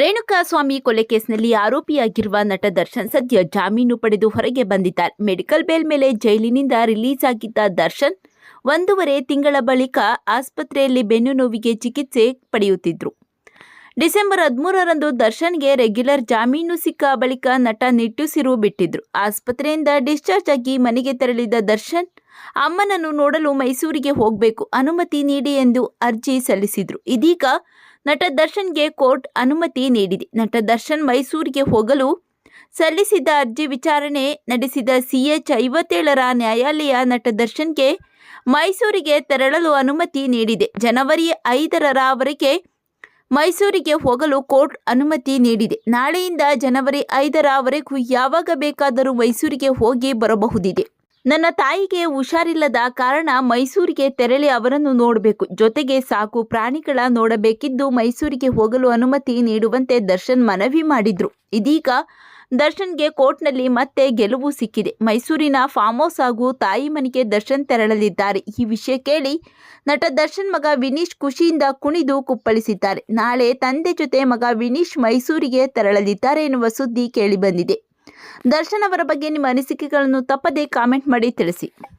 ರೇಣುಕಾಸ್ವಾಮಿ ಕೊಲೆ ಕೇಸ್ನಲ್ಲಿ ಆರೋಪಿಯಾಗಿರುವ ನಟ ದರ್ಶನ್ ಸದ್ಯ ಜಾಮೀನು ಪಡೆದು ಹೊರಗೆ ಬಂದಿದ್ದಾರೆ. ಮೆಡಿಕಲ್ ಬೇಲ್ ಮೇಲೆ ಜೈಲಿನಿಂದ ರಿಲೀಸ್ ಆಗಿದ್ದ ದರ್ಶನ್ ಒಂದೂವರೆ ತಿಂಗಳ ಬಳಿಕ ಆಸ್ಪತ್ರೆಯಲ್ಲಿ ಬೆನ್ನು ನೋವಿಗೆ ಚಿಕಿತ್ಸೆ ಪಡೆಯುತ್ತಿದ್ರು. ಡಿಸೆಂಬರ್ ಹದಿಮೂರರಂದು ದರ್ಶನ್ಗೆ ರೆಗ್ಯುಲರ್ ಜಾಮೀನು ಸಿಕ್ಕ ಬಳಿಕ ನಟ ನಿಟ್ಟುಸಿರು ಬಿಟ್ಟಿದ್ರು. ಆಸ್ಪತ್ರೆಯಿಂದ ಡಿಸ್ಚಾರ್ಜ್ ಆಗಿ ಮನೆಗೆ ತೆರಳಿದ ದರ್ಶನ್, ಅಮ್ಮನನ್ನು ನೋಡಲು ಮೈಸೂರಿಗೆ ಹೋಗಬೇಕು, ಅನುಮತಿ ನೀಡಿ ಎಂದು ಅರ್ಜಿ ಸಲ್ಲಿಸಿದ್ರು. ಇದೀಗ ನಟ ದರ್ಶನ್ಗೆ ಕೋರ್ಟ್ ಅನುಮತಿ ನೀಡಿದೆ. ನಟ ದರ್ಶನ್ ಮೈಸೂರಿಗೆ ಹೋಗಲು ಸಲ್ಲಿಸಿದ್ದ ಅರ್ಜಿ ವಿಚಾರಣೆ ನಡೆಸಿದ ಸಿಎಚ್ ಐವತ್ತೇಳರ ನ್ಯಾಯಾಲಯ ನಟ ದರ್ಶನ್ಗೆ ಮೈಸೂರಿಗೆ ತೆರಳಲು ಅನುಮತಿ ನೀಡಿದೆ. ಜನವರಿ ಐದರವರೆಗೆ ಮೈಸೂರಿಗೆ ಹೋಗಲು ಕೋರ್ಟ್ ಅನುಮತಿ ನೀಡಿದೆ. ನಾಳೆಯಿಂದ ಜನವರಿ ಐದರವರೆಗೂ ಯಾವಾಗ ಬೇಕಾದರೂ ಮೈಸೂರಿಗೆ ಹೋಗಿ ಬರಬಹುದಿದೆ. ನನ್ನ ತಾಯಿಗೆ ಹುಷಾರಿಲ್ಲದ ಕಾರಣ ಮೈಸೂರಿಗೆ ತೆರಳಿ ಅವರನ್ನು ನೋಡಬೇಕು. ಜೊತೆಗೆ ಸಾಕು ಪ್ರಾಣಿಗಳ ನೋಡಬೇಕಿದ್ದು ಮೈಸೂರಿಗೆ ಹೋಗಲು ಅನುಮತಿ ನೀಡುವಂತೆ ದರ್ಶನ್ ಮನವಿ ಮಾಡಿದ್ರು. ಇದೀಗ ದರ್ಶನ್ಗೆ ಕೋರ್ಟ್ನಲ್ಲಿ ಮತ್ತೆ ಗೆಲುವು ಸಿಕ್ಕಿದೆ. ಮೈಸೂರಿನ ಫಾರ್ಮ್ ಹೌಸ್ ಹಾಗೂ ತಾಯಿ ಮನೆಗೆ ದರ್ಶನ್ ತೆರಳಲಿದ್ದಾರೆ. ಈ ವಿಷಯ ಕೇಳಿ ನಟ ದರ್ಶನ್ ಮಗ ವಿನೀಶ್ ಖುಷಿಯಿಂದ ಕುಣಿದು ಕುಪ್ಪಳಿಸಿದ್ದಾರೆ. ನಾಳೆ ತಂದೆ ಜೊತೆ ಮಗ ವಿನೀಶ್ ಮೈಸೂರಿಗೆ ತೆರಳಲಿದ್ದಾರೆ ಎನ್ನುವ ಸುದ್ದಿ ಕೇಳಿಬಂದಿದೆ. ದರ್ಶನ್ ಅವರ ಬಗ್ಗೆ ನಿಮ್ಮ ಅನಿಸಿಕೆಗಳನ್ನು ತಪ್ಪದೇ ಕಾಮೆಂಟ್ ಮಾಡಿ ತಿಳಿಸಿ.